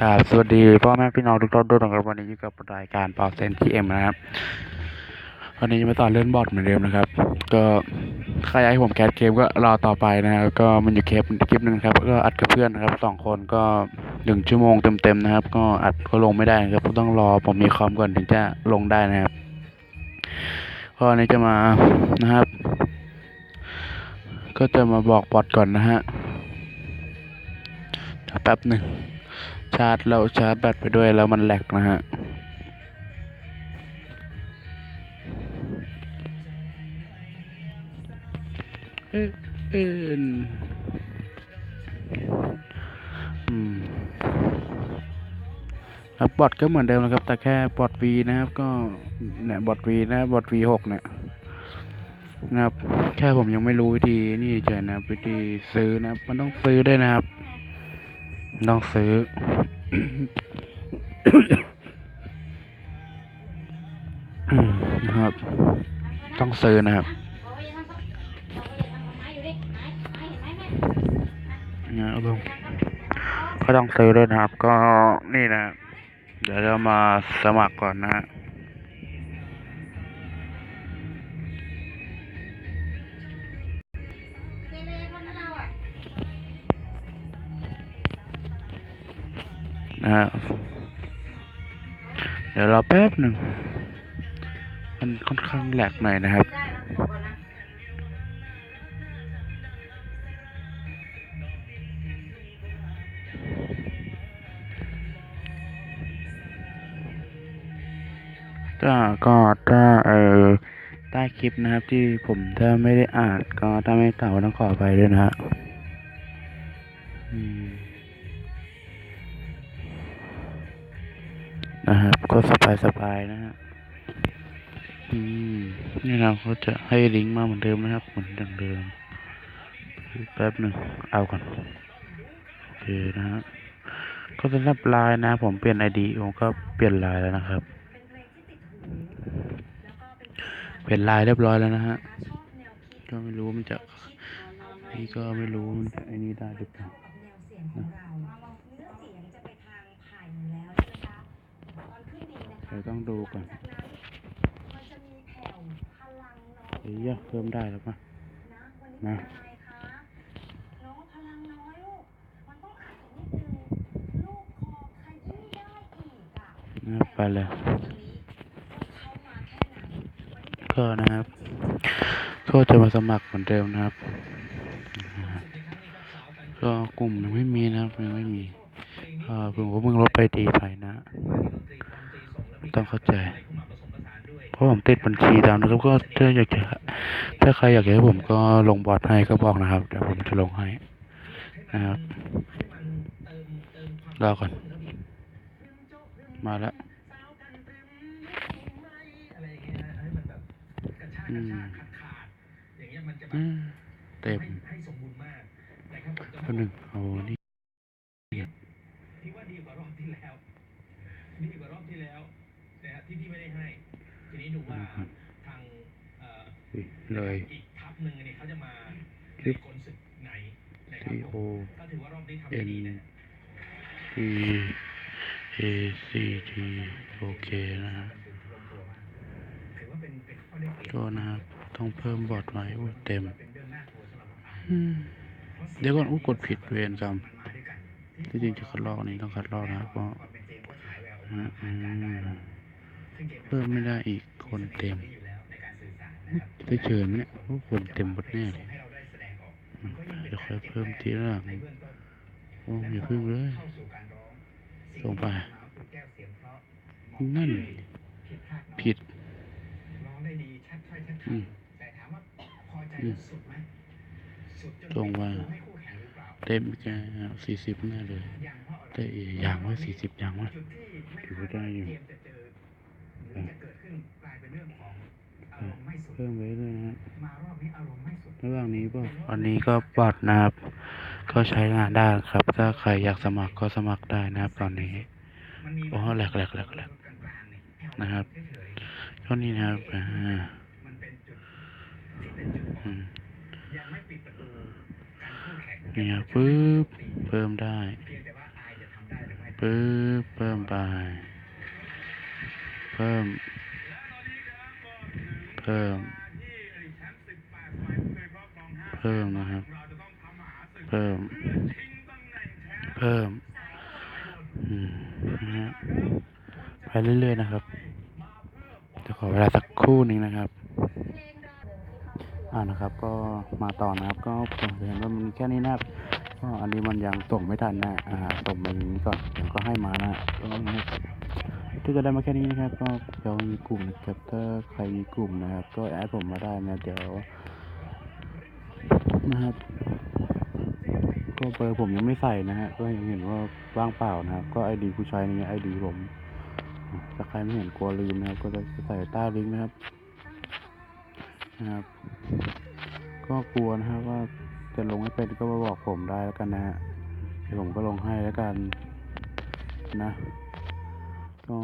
กราบสวัสดีพ่อแม่พี่น้องทุกท่านด้วยนะครับวันนี้อยู่กับรายการเป่าเซนทีเอ็มนะครับ วันนี้มาต่อเล่นบอร์ดเหมือนเดิมนะครับ ก็ใครอยากให้ผมแคสเกมก็รอต่อไปนะครับก็มันอยู่เคปคลิปหนึ่งครับก็อัดกับเพื่อนนะครับสองคนก็หนึ่งชั่วโมงเต็มๆนะครับ ก็อัดก็ลงไม่ได้นะครับต้องรอผมมีคอมก่อนถึงจะลงได้นะครับก็วันนี้จะมานะครับ ก็จะมาบอกบอทก่อนนะฮะแป๊บหนึ่ง ชาร์จเราชาร์จแบตไปด้วยแล้วมันแหลกนะฮะเออเอออืมครับบอทก็เหมือนเดิมนะครับ แต่แค่บอท V นะครับ ก็เนี่ยบอท V นะบอท V6 เนี่ยนะครับ แค่ผมยังไม่รู้วิธีนี่เฉยนะวิธีซื้อนะมันต้องซื้อด้วยนะครับ ต้องซื้อ นะครับ ต้องซื้อนะครับเนี่ยลงก็ต้องซื้อด้วยนะครับ ก็นี่นะ เดี๋ยวเรามาสมัครก่อนนะฮะ นะฮะเดี๋ยวรอแป๊บหนึ่งมันค่อนข้างแหลกหน่อยนะครับก็ก็ถ้าเออใต้คลิปนะครับ ที่ผมถ้าไม่ได้อ่านก็ถ้าไม่เก่าต้องขอไปด้วยนะฮะอืม นะครับ ก็สบายสบายๆนะฮะอืมนี่เราก็จะให้ลิงก์มาเหมือนเดิมนะครับ เหมือนดังเดิมแป๊บหนึ่งเอาก่อนโอเคนะฮะก็สำหรับไลน์นะ ผมเปลี่ยนไอดีผมก็เปลี่ยนไลน์แล้วนะครับ เปลี่ยนไลน์เรียบร้อยแล้วนะฮะก็ไม่รู้มันจะนี่ก็ไม่รู้มันจะไอ้นี่ได้หรือเปล่า เดี๋ยวต้องดูก่อนเฮ้ยเพิ่มได้แล้วปะมานะไปเลยก็นะครับก็จะมาสมัครเหมือนเดิมนะครับ ก็กลุ่มยังไม่มีนะครับยังไม่มีก็เพิ่งผมเพิ่งลดไปดีไปนะ ต้องเข้าใจ เพราะผมติดบัญชีดาวนะครับ ก็ถ้าอยากจะถ้าใครอยากจะให้ผมก็ลงบอร์ดให้ก็บอกนะครับเดี๋ยวผมจะลงให้นะครับรอก่อน มาแล้วอืมอืมเต็มคนหนึ่งเอานี่ พี่ว่าดีกว่ารอบที่แล้ว ดีกว่ารอบที่แล้วนะฮะ ที่พี่ไม่ได้ให้ ทีนี้ดูว่าทางเอ่ออุ๊ยเลยอีกทัพหนึ่งเนี่ยเขาจะมาคลิปกลศึกไหนนะค C รับ O ก็ถือว่ารอบนี้ทำได้ N ดีนะ T A C T โอเคนะฮะถือว่าเป็นเป็นข้อได้เปรียบก็นะครับ ต้องเพิ่มบอร์ดไว้อุ้ยเต็มเป็นเรื่องน่ากลัวสำหรับเราอืมเดี๋ยวก่อนอู้กดผิดเวรกรรมมันมาด้วยกันที่จริงจะคัดลอกนี้ต้องคัดลอกนะครับเพราะความเป็นเจมส์ก็ฉายแววอืมอืมซึ่ง เพิ่มไม่ได้อีกคนเต็มอยู่แล้วในการสื่อสารนะเชิญไหมเนี่ยคนเต็มหมดแน่เลยเดี๋ยวค่อยเพิ่มทีละหลังในเบื้องต้นโอ้อย่าเพิ่งเลยเข้าสู่การร้องไปแก้วเสียงเพราะนั่นผิดพลาดน้อยผิดร้องได้ดีชัดถ้อยชัดอืมต่ถามว่าเต็มแกสี่สิบแน่เลยอย่างเพราะอะได้อย่างว่าสี่สิบอย่างว่าจุดที่ไม่ถือได้อยู่ เกมจะเจอหรือจะเกิดขึ้นกลายเป็นเรื่องของอารมณ์ไม่สุดเพิ่มไว้เลยนะฮะมารอบนี้อารมณ์ไม่สุดระหว่างนี้ก็วันนี้ก็บอดนะครับ ก็ใช้งานได้ครับ ถ้าใครอยากสมัครก็สมัครได้นะครับ ตอนนี้มันมีโอ้แหลกแหลกแหลกแหลกกลางๆเนี่ยให้เานะครับเฉยเท่านี้นะครับอ่าๆมันเป็นจุดที่เป็นจุดอ่ออืนมยังไม่ปิดประตูการคู่แข่งเนี่ยปึ๊บเพิ่มได้เพียงแต่ว่าอายจะทำได้หรือไม่ปึ๊บเพิ่มไป เพิ่ม เพิ่ม เพิ่มนะครับ เพิ่ม เพิ่มอืมนะฮะไปเรื่อยๆนะครับ จะขอเวลาสักครู่หนึ่งนะครับอ่านะครับ ก็มาต่อนะครับ ก็ผมเห็นว่ามันแค่นี้นะครับก็อันนี้มันยังส่งไม่ทันนะ อ่า ส่งมาอย่างนี้ก่อนเดี๋ยวก็ให้มานะ ที่จะได้มาแค่นี้นะครับ ก็เดี๋ยวมีกลุ่มนะครับถ้าใครมีกลุ่มนะครับ ก็แอดผมมาได้นะเดี๋ยวนะครับก็เบอร์ผมยังไม่ใส่นะฮะก็ยังเห็นว่าว่างเปล่านะครับ ก็ไอดีผู้ใช้นี่ไอดีผมถ้าใครไม่เห็นกลัวลืมนะครับ ก็จะใส่ใต้ลิงก์นะครับนะครับ ก็กลัวนะครับว่าจะลงให้เป็นก็มาบอกผมได้แล้วกันนะฮะเดี๋ยวผมก็ลงให้แล้วกันนะ ก็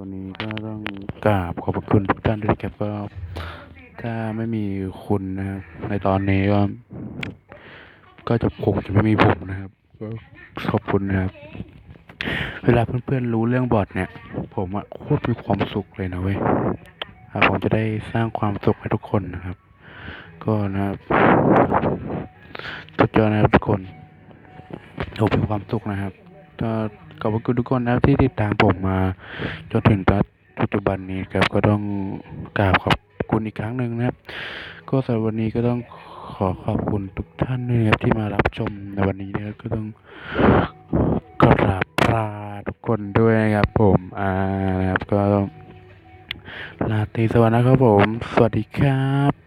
วันนี้ก็ต้องกราบขอบพระคุณทุกท่านด้วยครับก็ถ้าไม่มีคุณนะครับในตอนนี้ก็ก็จะคงจะไม่มีผมนะครับ ก็ขอบคุณนะครับ เวลาเพื่อนๆรู้เรื่องบอทเนี่ย ผมอะโคตรมีความสุขเลยนะเว้ยผมจะได้สร้างความสุขให้ทุกคนนะครับ ก็นะครับสุดยอดนะครับทุกคนผมมีความสุขนะครับ ก็ขอบคุณทุกคนนะครับที่ติดตามผมมา จนถึงปัจจุบันนี้ครับก็ต้องกราบขอบคุณอีกครั้งหนึ่งนะครับ ก็สำหรับวันนี้ก็ต้องขอขอบคุณทุกท่านนะครับที่มารับชมในวันนี้นะครับก็ต้องกราบลาทุกคนด้วยนะครับผมอ่านะครับก็ลาตีสวัสดีนะครับผม สวัสดีครับ